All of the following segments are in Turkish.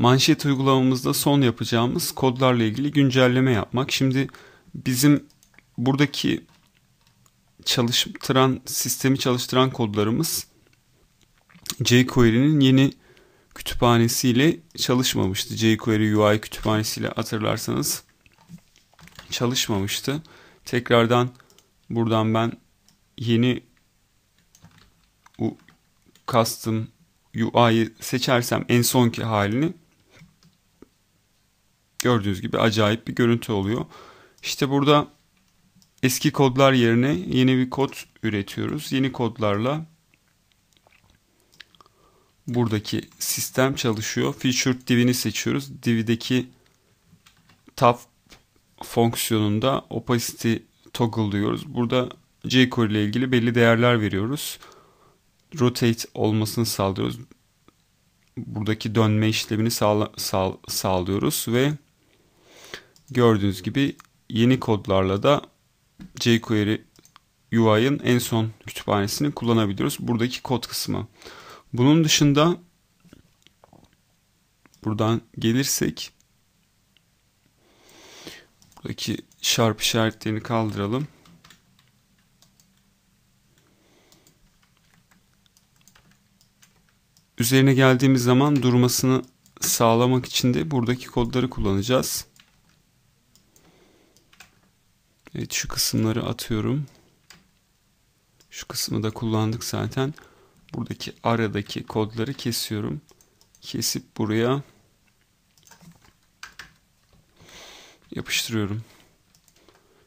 manşet uygulamamızda son yapacağımız kodlarla ilgili güncelleme yapmak. Şimdi bizim buradaki çalıştıran sistemi çalıştıran kodlarımız jQuery'nin yeni kütüphanesiyle çalışmamıştı. jQuery UI kütüphanesiyle hatırlarsanız çalışmamıştı. Tekrardan buradan ben yeni custom UI'yi seçersem en sonki halini gördüğünüz gibi acayip bir görüntü oluyor. İşte burada eski kodlar yerine yeni bir kod üretiyoruz. Yeni kodlarla buradaki sistem çalışıyor. Featured div'ini seçiyoruz. Div'deki tab fonksiyonunda opacity toggle diyoruz. Burada jQuery ile ilgili belli değerler veriyoruz. Rotate olmasını sağlıyoruz. Buradaki dönme işlemini sağla, sağ, sağlıyoruz ve gördüğünüz gibi yeni kodlarla da jQuery UI'ın en son kütüphanesini kullanabiliyoruz. Buradaki kod kısmı. Bunun dışında buradan gelirsek buradaki sharp işaretlerini kaldıralım. Üzerine geldiğimiz zaman durmasını sağlamak için de buradaki kodları kullanacağız. Evet şu kısımları atıyorum. Şu kısmı da kullandık zaten. Buradaki aradaki kodları kesiyorum. Kesip buraya yapıştırıyorum.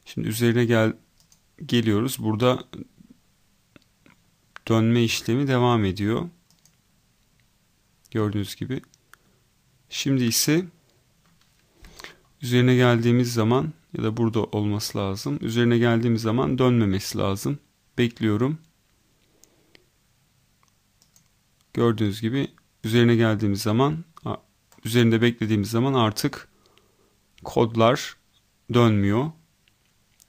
Şimdi üzerine gel geliyoruz. Burada dönme işlemi devam ediyor. Gördüğünüz gibi. Şimdi ise üzerine geldiğimiz zaman ya da burada olması lazım. Üzerine geldiğimiz zaman dönmemesi lazım. Bekliyorum. Gördüğünüz gibi üzerine geldiğimiz zaman üzerinde beklediğimiz zaman artık kodlar dönmüyor.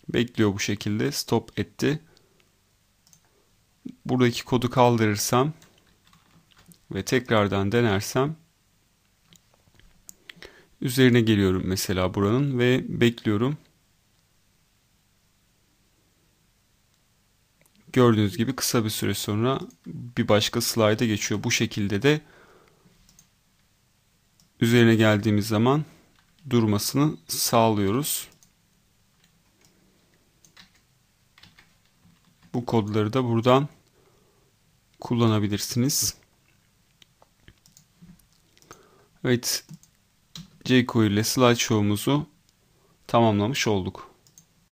Bekliyor bu şekilde. Stop etti. Buradaki kodu kaldırırsam ve tekrardan denersem üzerine geliyorum mesela buranın ve bekliyorum. Gördüğünüz gibi kısa bir süre sonra bir başka slayda geçiyor. Bu şekilde de üzerine geldiğimiz zaman durmasını sağlıyoruz. Bu kodları da buradan kullanabilirsiniz. Evet, jQuery ile slideshow'umuzu tamamlamış olduk.